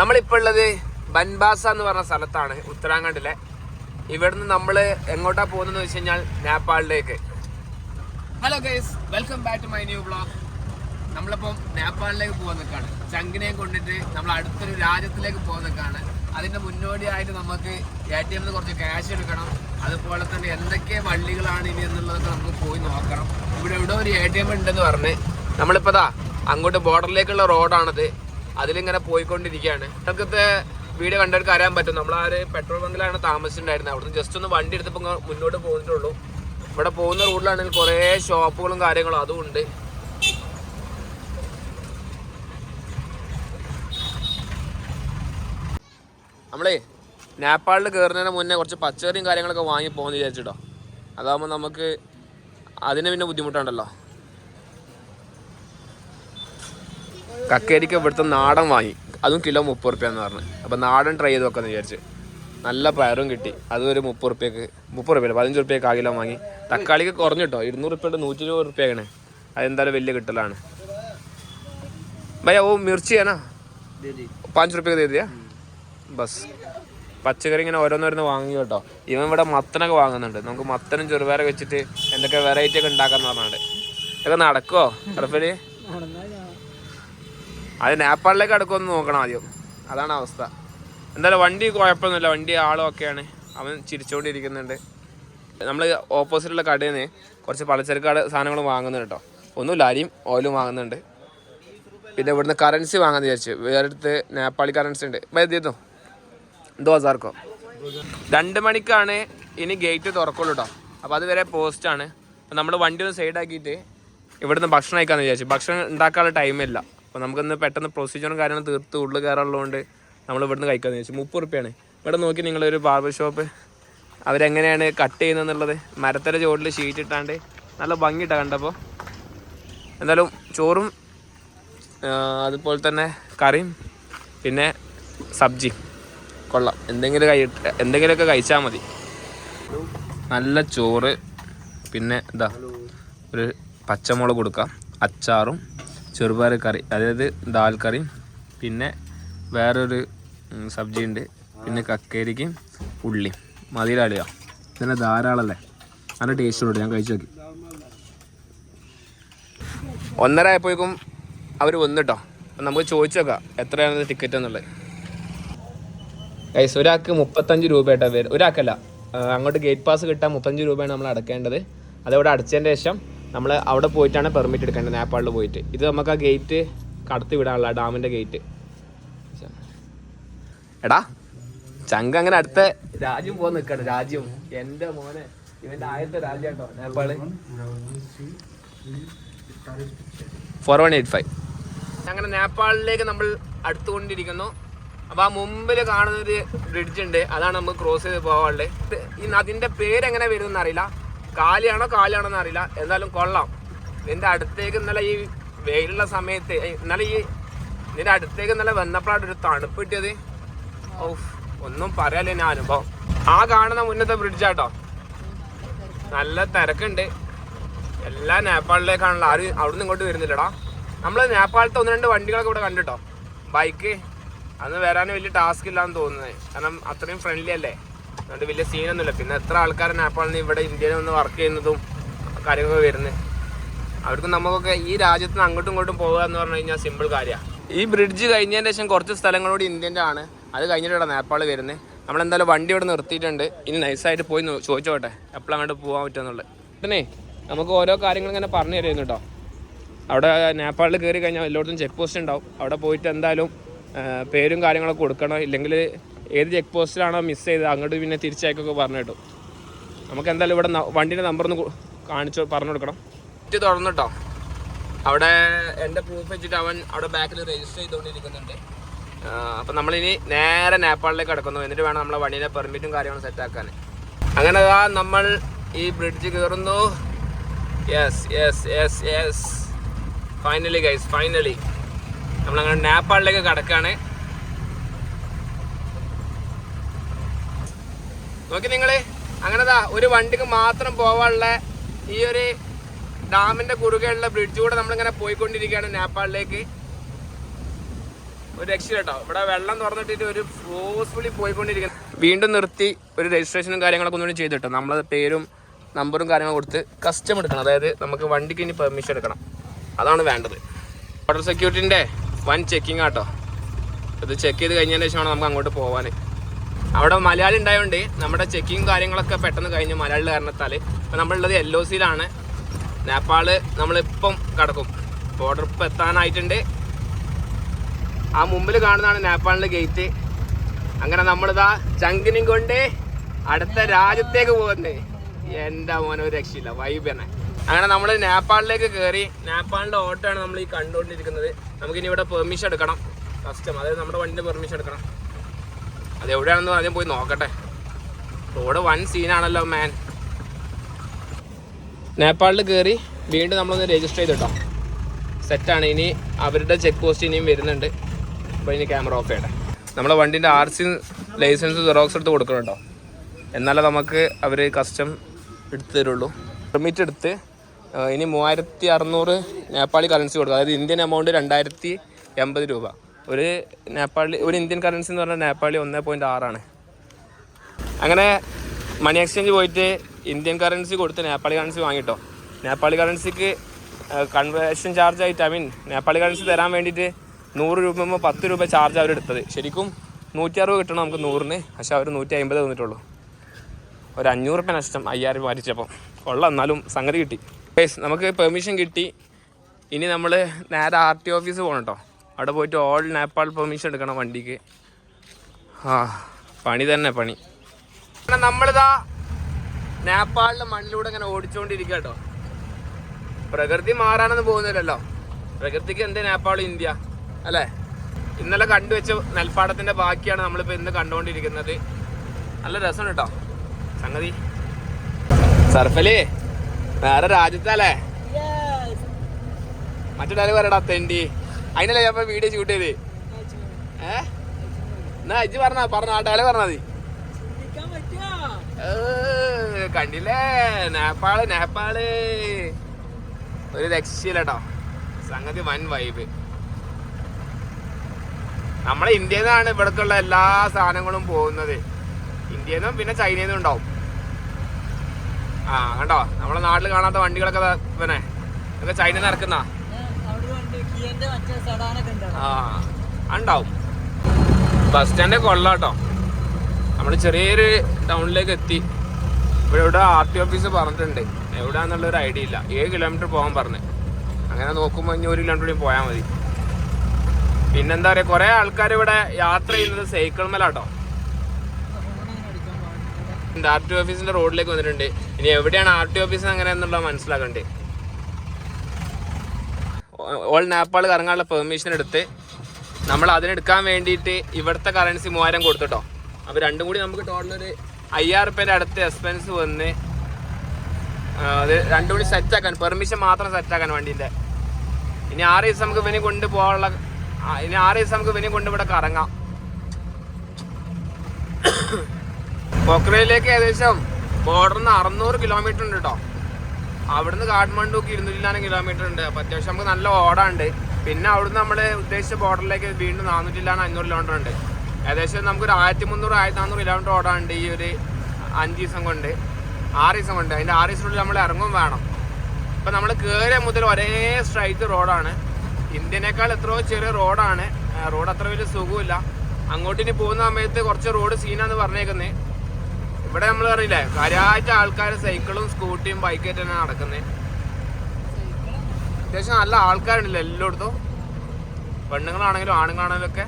നമ്മളിപ്പോൾ ഉള്ളത് ബൻബാസ എന്ന് പറഞ്ഞ സ്ഥലത്താണ് ഉത്തരാഖണ്ഡിലെ. ഇവിടുന്ന് നമ്മൾ എങ്ങോട്ടാ പോകുന്നതെന്ന് വെച്ച് കഴിഞ്ഞാൽ നേപ്പാളിലേക്ക്. Hello guys welcome back to my new blog നമ്മളിപ്പം നേപ്പാളിലേക്ക് പോകാൻ നിൽക്കുകയാണ് ചങ്കിനെയും കൊണ്ടിട്ട് നമ്മൾ അടുത്തൊരു രാജ്യത്തിലേക്ക് പോകാൻ നിൽക്കുകയാണ് അതിന്റെ മുന്നോടിയായിട്ട് നമുക്ക് എ ടി എമ്മിൽ കുറച്ച് ക്യാഷ് എടുക്കണം. അതുപോലെ തന്നെ എന്തൊക്കെ വള്ളികളാണ് ഇനി എന്നുള്ളതൊക്കെ നമുക്ക് പോയി നോക്കണം. ഇവിടെ എവിടെ ഒരു എ ടി എം ഉണ്ടെന്ന് പറഞ്ഞ് നമ്മളിപ്പോ ദാ അങ്ങോട്ട് ബോർഡറിലേക്കുള്ള റോഡാണത് അതിലിങ്ങനെ പോയിക്കൊണ്ടിരിക്കുകയാണ്. ഇടക്കത്തെ വീഡിയോ കണ്ടവർക്ക് അറിയാൻ പറ്റും. നമ്മൾ ആ ഒരു പെട്രോൾ ബങ്കിലാണ് താമസിച്ചിട്ടുണ്ടായിരുന്നത്. അവിടുന്ന് ജസ്റ്റ് ഒന്ന് വണ്ടി എടുത്തപ്പോൾ മുന്നോട്ട് പോന്നിട്ടുള്ളൂ ഇവിടെ പോകുന്ന റൂട്ടിലാണെങ്കിൽ കുറേ ഷോപ്പുകളും കാര്യങ്ങളും അതും ഉണ്ട്. നമ്മളേ നേപ്പാളിൽ കയറുന്നതിന് മുന്നേ കുറച്ച് പച്ചക്കറിയും കാര്യങ്ങളൊക്കെ വാങ്ങി പോകുമെന്ന് വിചാരിച്ചിട്ടോ. അതാകുമ്പോൾ നമുക്ക് അതിന് പിന്നെ ബുദ്ധിമുട്ടുണ്ടല്ലോ. കക്കേരിക്ക് ഇവിടുത്തെ നാടൻ വാങ്ങി. അതും കിലോ മുപ്പത് റുപ്യ എന്ന് പറഞ്ഞു. അപ്പം നാടൻ ട്രൈ ചെയ്ത് വെക്കാന്ന് വിചാരിച്ച്. നല്ല പയറും കിട്ടി. അതും ഒരു മുപ്പത് റുപ്യക്ക്. മുപ്പത് റുപ്യ പതിനഞ്ച് റുപ്യക്ക് ആ കിലോ വാങ്ങി. തക്കാളിക്ക് കുറഞ്ഞു കേട്ടോ ഇരുന്നൂറ് റുപ്യയുടെ നൂറ്റി ഇരുപത് റുപ്യാണ് അതെന്തായാലും വലിയ കിട്ടലാണ്. ഭയ്യ ഓ മിർച്ചി പതിനഞ്ച് പാഞ്ച് റുപ്യ ദേ ദിയാ ബസ്. പച്ചക്കറി ഇങ്ങനെ ഓരോന്നോരോന്ന് വാങ്ങി കേട്ടോ. ഇവൻ ഇവിടെ മത്തനൊക്കെ വാങ്ങുന്നുണ്ട്. നമുക്ക് മത്തനും ചെറുപയറൊക്കെ വെച്ചിട്ട് എന്തൊക്കെ വെറൈറ്റി ഒക്കെ ഉണ്ടാക്കാന്ന് പറഞ്ഞാണ്ട്. ഇതൊക്കെ നടക്കുവോ? റഫൽ അത് നേപ്പാളിലേക്ക് അടുക്കൊന്ന് നോക്കണം ആദ്യം. അതാണ് അവസ്ഥ. എന്തായാലും വണ്ടി കുഴപ്പമൊന്നുമില്ല. വണ്ടി ആളും ഒക്കെയാണ്. അവൻ ചിരിച്ചുകൊണ്ടിരിക്കുന്നുണ്ട് നമ്മൾ ഓപ്പോസിറ്റുള്ള കടയിൽ നിന്ന് കുറച്ച് പലചരക്കാട് കട സാധനങ്ങൾ വാങ്ങുന്നുണ്ട് കേട്ടോ. ഒന്നുമില്ല അരിയും ഓയിലും വാങ്ങുന്നുണ്ട്. പിന്നെ ഇവിടുന്ന് കറൻസി വാങ്ങാൻ വിചാരിച്ചു. വേറെ അടുത്ത് നേപ്പാളി കറൻസി ഉണ്ട്. വൈദ്യുതോ എന്തോ ഹസാർക്കോ രണ്ട് മണിക്കാണ് ഇനി ഗേറ്റ് തുറക്കുള്ളൂ കേട്ടോ. അപ്പോൾ അതുവരെ പോസ്റ്റാണ് അപ്പോൾ നമ്മൾ വണ്ടി ഒന്ന് സൈഡാക്കിയിട്ട് ഇവിടുന്ന് ഭക്ഷണം കഴിക്കാമെന്ന് വിചാരിച്ചു. ഭക്ഷണം ഉണ്ടാക്കാനുള്ള ടൈമില്ല അപ്പോൾ നമുക്കൊന്ന് പെട്ടെന്ന് പ്രൊസീജിയറും കാര്യങ്ങളും തീർത്ത് ഉള്ളിൽ കയറാനുള്ളതുകൊണ്ട് നമ്മൾ ഇവിടുന്ന് കഴിക്കാമെന്ന് ചോദിച്ചു മുപ്പത് റുപ്യാണ് ഇവിടെ നോക്കി നിങ്ങളൊരു ബാർബർ ഷോപ്പ് അവരെങ്ങനെയാണ് കട്ട് ചെയ്യുന്നതെന്നുള്ളത്. മരത്തര ചോട്ടിൽ ഷീറ്റ് ഇട്ടാണ്ട് നല്ല ഭംഗിയിട്ടാണ് കണ്ടപ്പോൾ എന്തായാലും ചോറും അതുപോലെ തന്നെ കറിയും പിന്നെ സബ്ജി. കൊള്ളാം. എന്തെങ്കിലും കൈ എന്തെങ്കിലുമൊക്കെ കഴിച്ചാൽ മതി. നല്ല ചോറ് പിന്നെ എന്താ? ഒരു പച്ചമുളക് കൊടുക്കാം. അച്ചാറും ചെറുപയർ കറി അതായത് ദാൽ കറിയും പിന്നെ വേറൊരു സബ്ജി ഉണ്ട്. പിന്നെ കക്കേരിക്കും ഉള്ളിയും മതിയിലാടുക ഇതിനെ ധാരാളല്ലേ? നല്ല ടേസ്റ്റ് ഉണ്ട് ഞാൻ കഴിച്ചു നോക്കി. ഒന്നര ആയപ്പോഴേക്കും അവർ വന്നിട്ടോ അപ്പം നമുക്ക് ചോദിച്ചു നോക്കാം എത്രയാണ് ടിക്കറ്റ് എന്നുള്ളത്. ഗൈസ് ഒരാൾക്ക് മുപ്പത്തഞ്ച് രൂപയായിട്ടാ വരും ഒരാൾക്കല്ല അങ്ങോട്ട് ഗേറ്റ് പാസ് കിട്ടാൻ മുപ്പത്തഞ്ച് രൂപയാണ് നമ്മൾ അടക്കേണ്ടത്. അതവിടെ അടച്ചതിന്റെ ശേഷം നമ്മൾ അവിടെ പോയിട്ടാണ് പെർമിറ്റ് എടുക്കേണ്ടത് നേപ്പാളിൽ പോയിട്ട്. ഇത് നമുക്ക് ആ ഗേറ്റ് കടത്തി വിടാനുള്ള ഡാമിന്റെ ഗേറ്റ് എടാ ചങ്ക അങ്ങനെ അടുത്ത രാജ്യം പോകാൻ നിൽക്കണം രാജ്യം. എന്റെ മോനെ ഇവന്റെ ആദ്യത്തെ രാജ്യം കേട്ടോ Nepal. Four one eight five അങ്ങനെ നേപ്പാളിലേക്ക് നമ്മൾ അടുത്തുകൊണ്ടിരിക്കുന്നു. അപ്പോൾ ആ മുമ്പിൽ കാണുന്നൊരു ബ്രിഡ്ജ് ഉണ്ട്. അതാണ് നമ്മൾ ക്രോസ് ചെയ്ത് പോകാനുള്ളത് ഈ നദിന്റെ പേര് എങ്ങനെ വരുമെന്ന് അറിയില്ല കാലിയാണോ കാലിയാണോ എന്ന് അറിയില്ല. എന്തായാലും കൊള്ളാം. നിന്റെ അടുത്തേക്ക് ഇന്നലെ ഈ വെയിലുള്ള സമയത്ത് ഇന്നലെ ഈ നിന്റെ അടുത്തേക്ക് ഇന്നലെ വന്നപ്പോഴാണ് ഒരു തണുപ്പ് കിട്ടിയത്? ഓഫ് ഒന്നും പറയാലോ ഞാൻ അനുഭവം. ആ കാണുന്ന മുന്നത്തെ ബ്രിഡ്ജാട്ടോ നല്ല തിരക്കുണ്ട്. എല്ലാ നേപ്പാളിലേക്കാണല്ലോ. ആരും അവിടുന്ന് ഇങ്ങോട്ട് വരുന്നില്ലടാ. നമ്മൾ നേപ്പാളത്തെ ഒന്ന് രണ്ട് വണ്ടികളൊക്കെ ഇവിടെ കണ്ടിട്ടോ? ബൈക്ക് അന്ന് വരാൻ വലിയ ടാസ്ക് ഇല്ലാന്ന് തോന്നുന്നത്. കാരണം അത്രയും ഫ്രണ്ട്ലി അല്ലേ? അതുകൊണ്ട് വലിയ സീനൊന്നുമില്ല. പിന്നെ എത്ര ആൾക്കാർ നേപ്പാളിൽ നിന്ന് ഇവിടെ ഇന്ത്യയിൽ നിന്ന് വർക്ക് ചെയ്യുന്നതും കാര്യങ്ങളൊക്കെ വരുന്നത് അവർക്കും നമുക്കൊക്കെ ഈ രാജ്യത്ത് നിന്ന് അങ്ങോട്ടും ഇങ്ങോട്ടും പോകുക എന്ന് പറഞ്ഞു കഴിഞ്ഞാൽ സിമ്പിൾ കാര്യമാണ് ഈ ബ്രിഡ്ജ് കഴിഞ്ഞതിന് ശേഷം കുറച്ച് സ്ഥലങ്ങളോട് ഇന്ത്യന്റെ ആണ്. അത് കഴിഞ്ഞിട്ടാണ് നേപ്പാൾ വരുന്നത് നമ്മളെന്തായാലും വണ്ടി ഇവിടെ നിർത്തിയിട്ടുണ്ട്. ഇനി നൈസായിട്ട് പോയി ചോദിച്ചോട്ടെ. എപ്പോഴും അങ്ങോട്ട് പോകാൻ പറ്റുമെന്നുള്ളത് പിന്നെ നമുക്ക് ഓരോ കാര്യങ്ങൾ ഇങ്ങനെ പറഞ്ഞു തരുന്നു കേട്ടോ. അവിടെ നേപ്പാളിൽ കയറി കഴിഞ്ഞാൽ എല്ലായിടത്തും ചെക്ക് പോസ്റ്റ് ഉണ്ടാവും. അവിടെ പോയിട്ട് എന്തായാലും പേരും കാര്യങ്ങളൊക്കെ കൊടുക്കണം. ഇല്ലെങ്കിൽ ഏത് ചെക്ക് പോസ്റ്റിലാണോ മിസ് ചെയ്തത് അങ്ങോട്ട് പിന്നെ തിരിച്ചയക്കൊക്കെ പറഞ്ഞു കേട്ടോ. നമുക്ക് എന്തായാലും ഇവിടെ വണ്ടിയുടെ നമ്പർ ഒന്ന് കാണിച്ചു പറഞ്ഞു കൊടുക്കണം. തുറന്നു കേട്ടോ അവിടെ എന്റെ പ്രൂഫ് വെച്ചിട്ട് അവൻ അവിടെ ബാക്കിൽ രജിസ്റ്റർ ചെയ്തുകൊണ്ടിരിക്കുന്നുണ്ട്. അപ്പം നമ്മളിനി നേരെ നേപ്പാളിലേക്ക് കിടക്കുന്നു. എന്നിട്ട് വേണം നമ്മളെ വണ്ടിയിലെ പെർമിറ്റും കാര്യങ്ങളും സെറ്റാക്കാൻ അങ്ങനെ അതാ നമ്മൾ ഈ ബ്രിഡ്ജ് കയറുന്നു yes yes yes yes finally guys finally നമ്മളങ്ങനെ നേപ്പാളിലേക്ക് കടക്കാണ്. നോക്കി നിങ്ങൾ അങ്ങനെതാ ഒരു വണ്ടിക്ക് മാത്രം പോവാനുള്ള ഈ ഒരു ഡാമിന്റെ കുറുകെയുള്ള ബ്രിഡ്ജിലൂടെ നമ്മളിങ്ങനെ പോയിക്കൊണ്ടിരിക്കുകയാണ് നേപ്പാളിലേക്ക്. ഒരു രക്ഷ കേട്ടോ. ഇവിടെ വെള്ളം തുറന്നിട്ടിട്ട് ഒരു ഫോഴ്സ്ഫുള്ളി പോയിക്കൊണ്ടിരിക്കുന്നു. വീണ്ടും നിർത്തി ഒരു രജിസ്ട്രേഷനും കാര്യങ്ങളൊക്കെ ഒന്നുകൂടി ചെയ്തിട്ടോ നമ്മളത് പേരും നമ്പറും കാര്യങ്ങളും കൊടുത്ത് കസ്റ്റം എടുക്കണം. അതായത് നമുക്ക് വണ്ടിക്ക് ഇനി പെർമിഷൻ എടുക്കണം. അതാണ് വേണ്ടത്. ബോർഡർ സെക്യൂരിറ്റിന്റെ വൺ ചെക്കിംഗ് ആട്ടോ ഇത് ചെക്ക് ചെയ്ത് കഴിഞ്ഞതിന് ശേഷമാണ് നമുക്ക് അങ്ങോട്ട് പോകാൻ അവിടെ മലയാളി ഉണ്ടായതുകൊണ്ട് നമ്മുടെ ചെക്കിങ് കാര്യങ്ങളൊക്കെ പെട്ടെന്ന് കഴിഞ്ഞു മലയാളി കാരണത്താൽ ഇപ്പം നമ്മളുള്ളത് എൽ ഒ സിയിലാണ് നേപ്പാൾ നമ്മളിപ്പം കടക്കും. ബോർഡർ ഇപ്പം എത്താനായിട്ടുണ്ട്. ആ മുമ്പിൽ കാണുന്നതാണ് നേപ്പാളിന്റെ ഗേറ്റ് അങ്ങനെ നമ്മളിതാ ചങ്കിനും കൊണ്ട് അടുത്ത രാജ്യത്തേക്ക് പോകുന്നത്. എന്റെ മോനെ രക്ഷയില്ല. വൈബ് തന്നെ. അങ്ങനെ നമ്മൾ നേപ്പാളിലേക്ക് കയറി നേപ്പാളിന്റെ ഓട്ടമാണ് നമ്മൾ ഈ കണ്ടുകൊണ്ടിരിക്കുന്നത്. നമുക്കിനി ഇവിടെ പെർമിഷൻ എടുക്കണം. കസ്റ്റം അതായത് നമ്മുടെ വണ്ടിന്റെ പെർമിഷൻ എടുക്കണം. അത് എവിടെയാണെന്ന് ആദ്യം പോയി നോക്കട്ടെ. റോഡ് വൺ സീനാണല്ലോ മാൻ നേപ്പാളിൽ കയറി വീണ്ടും നമ്മളൊന്ന് രജിസ്റ്റർ ചെയ്തിട്ടോ സെറ്റാണ് ഇനി അവരുടെ ചെക്ക് പോസ്റ്റ് ഇനിയും വരുന്നുണ്ട്. അപ്പോൾ ഇനി ക്യാമറ ഓഫ് ചെയ്യട്ടെ. നമ്മളെ വണ്ടിന്റെ ആർ സി ലൈസൻസ് ജെറോക്സ് എടുത്ത് കൊടുക്കണം എന്നാലേ നമുക്ക് അവർ കസ്റ്റം എടുത്തു തരുള്ളൂ. പെർമിറ്റ് എടുത്ത് ഇനി മൂവായിരത്തി അറുന്നൂറ് നേപ്പാളി കറൻസി കൊടുക്കുക അതായത് ഇന്ത്യൻ എമൗണ്ട് രണ്ടായിരത്തി എൺപത് രൂപ. ഒരു നേപ്പാളി ഒരു ഇന്ത്യൻ കറൻസി എന്ന് പറഞ്ഞാൽ നേപ്പാളി ഒന്ന് പോയിന്റ് ആറാണ്. അങ്ങനെ മണി എക്സ്ചേഞ്ച് പോയിട്ട് ഇന്ത്യൻ കറൻസി കൊടുത്ത് നേപ്പാളി കറൻസി വാങ്ങിട്ടോ. നേപ്പാളി കറൻസിക്ക് കൺവേർഷൻ ചാർജ് ആയിട്ട് ഐ മീൻ നേപ്പാളി കറൻസി തരാൻ വേണ്ടിയിട്ട് നൂറ് രൂപ പത്ത് രൂപ ചാർജ് അവർ എടുത്തത്. ശരിക്കും നൂറ്റി അറുപത് കിട്ടണം നമുക്ക് നൂറിന് പക്ഷെ അവർ നൂറ്റി അമ്പത് തന്നിട്ടുള്ളൂ. ഒരു അഞ്ഞൂറ് രൂപ നഷ്ടം അയ്യായിരം മാറ്റിച്ചപ്പോൾ ഉള്ള എന്നാലും സംഗതി കിട്ടി. നമുക്ക് പെർമിഷൻ കിട്ടി. ഇനി നമ്മൾ നേരെ ആർ ടി ഓഫീസ് പോകണം കേട്ടോ അവിടെ പോയിട്ട് ഓൾ നേപ്പാൾ പെർമിഷൻ എടുക്കണം വണ്ടിക്ക്. ആ പണി തന്നെ പണി. നമ്മളിതാ നേപ്പാളിലെ മണ്ണിലൂടെ ഇങ്ങനെ ഓടിച്ചുകൊണ്ടിരിക്കുക കേട്ടോ പ്രകൃതി മാറാനൊന്നും പോകുന്നില്ലല്ലോ. പ്രകൃതിക്ക് എന്ത് നേപ്പാൾ ഇന്ത്യ അല്ലേ? ഇന്നലെ കണ്ടുവെച്ച നെൽപ്പാടത്തിന്റെ ബാക്കിയാണ് നമ്മളിപ്പോ ഇന്ന് കണ്ടുകൊണ്ടിരിക്കുന്നത് നല്ല രസം കേട്ടോ സംഗതി. സർഫലി വേറെ രാജ്യത്തല്ലേ? മറ്റൊരാൾ പറയടാ തെണ്ടി. അതിനല്ലേ ഞാൻ വീഡിയോ ഷൂട്ട് ചെയ്തേ? ഏ? എന്നാ അജ്ജ് പറഞ്ഞ പറഞ്ഞ ആട്ടാലെ പറഞ്ഞാ മതി. കണ്ടില്ലേ? നേപ്പാൾ നേപ്പാൾ. ഒരു രക്ഷയില്ലട്ടോ. സംഗതി വൻ വൈബ് നമ്മളെ ഇന്ത്യയിൽ നിന്നാണ് ഇവിടേക്കുള്ള എല്ലാ സാധനങ്ങളും പോകുന്നത്. ഇന്ത്യയിൽ നിന്നും പിന്നെ ചൈനയിൽ നിന്നും ഉണ്ടാവും. ആ കണ്ടോ? നമ്മളെ നാട്ടിൽ കാണാത്ത വണ്ടികളൊക്കെ പിന്നെ ഇതൊക്കെ ചൈനയിൽ നിന്ന് ഇറക്കുന്ന ആ ഉണ്ടാവും. ബസ് സ്റ്റാൻഡ് കൊള്ളാട്ടോ നമ്മൾ ചെറിയൊരു ടൗണിലേക്ക് എത്തി. ഇവിടെ ഇവിടെ ആർ ടി ഓഫീസ് പറഞ്ഞിട്ടുണ്ട്. എവിടെയാന്നുള്ളൊരു ഐഡിയ ഇല്ല. ഏഴ് കിലോമീറ്റർ പോകാൻ പറഞ്ഞു. അങ്ങനെ നോക്കുമ്പോൾ ഇനി ഒരു കിലോമീറ്റർ കൂടി പോയാൽ മതി. പിന്നെന്താ പറയുക കുറേ ആൾക്കാർ ഇവിടെ യാത്ര ചെയ്യുന്നത് സൈക്കിൾ മേലാട്ടോ ആർ ടി ഓഫീസിന്റെ റോഡിലേക്ക് വന്നിട്ടുണ്ട്. ഇനി എവിടെയാണ് ആർ ടി ഓഫീസ് അങ്ങനെ എന്നുള്ളത് മനസ്സിലാക്കണ്ടേ. ഓൾ നേപ്പാൾ കറങ്ങാനുള്ള പെർമിഷൻ എടുത്ത് നമ്മൾ അതിനെടുക്കാൻ വേണ്ടിയിട്ട് ഇവിടുത്തെ കറൻസി മൂവായിരം കൊടുത്തിട്ടോ അപ്പോൾ രണ്ടും കൂടി നമുക്ക് ടോട്ടൽ ഒരു അയ്യായിരം റുപ്യേന്റെ അടുത്ത് എക്സ്പെൻസ് വന്ന് അത് രണ്ടും കൂടി സെറ്റാക്കാൻ പെർമിഷൻ മാത്രം സെറ്റാക്കാൻ വേണ്ടിയിട്ട് ഇനി ആറ് ദിവസം നമുക്ക് ഇവനെ കൊണ്ട് പോകാനുള്ള ഇനി ആറ് ദിവസം നമുക്ക് ഇവനെ കൊണ്ട് ഇവിടെ കറങ്ങാം. പൊക്രയിലേക്ക് ഏകദേശം ബോർഡറിന് അറുന്നൂറ് കിലോമീറ്റർ ഉണ്ട് കേട്ടോ അവിടുന്ന് കാഠ്മണ്ഡുക്ക് ഇരുന്നൂറ്റിലാനും കിലോമീറ്റർ ഉണ്ട്. അപ്പോൾ അത്യാവശ്യം നമുക്ക് നല്ല ഓടാണ്ട് പിന്നെ അവിടുന്ന് നമ്മൾ ഉദ്ദേശിച്ച ബോർഡറിലേക്ക് വീണ്ടും നാനൂറ്റിലാണ് അഞ്ഞൂറ് കിലോമീറ്റർ ഉണ്ട്. ഏകദേശം നമുക്ക് ഒരു ആയിരത്തി മുന്നൂറ് ആയിരത്തി നാനൂറ് കിലോമീറ്റർ ഓടാണ്ട് ഈ ഒരു അഞ്ച് ദിവസം കൊണ്ട്. ആറ് ദിവസം കൊണ്ട്. അതിന്റെ ആറ് ദിവസത്തിനുള്ളിൽ നമ്മൾ ഇറങ്ങും വേണം. ഇപ്പം നമ്മൾ കയറിയ മുതൽ ഒരേ സ്ട്രൈറ്റ് റോഡാണ് ഇന്ത്യനേക്കാൾ എത്രയോ ചെറിയ റോഡാണ് റോഡ് അത്ര വലിയ സുഖമില്ല അങ്ങോട്ടിനി പോകുന്ന സമയത്ത് കുറച്ച് റോഡ് സീനാന്ന് പറഞ്ഞേക്കുന്നത് ഇവിടെ നമ്മൾ അറിയില്ലേ കാര്യമായിട്ട് ആൾക്കാർ സൈക്കിളും സ്കൂട്ടിയും ബൈക്കായിട്ട് തന്നെ നടക്കുന്നത് അത്യാവശ്യം നല്ല ആൾക്കാരുണ്ടല്ലോ എല്ലായിടത്തും. പെണ്ണുങ്ങളാണെങ്കിലും ആണുങ്ങളാണെങ്കിലും ഒക്കെ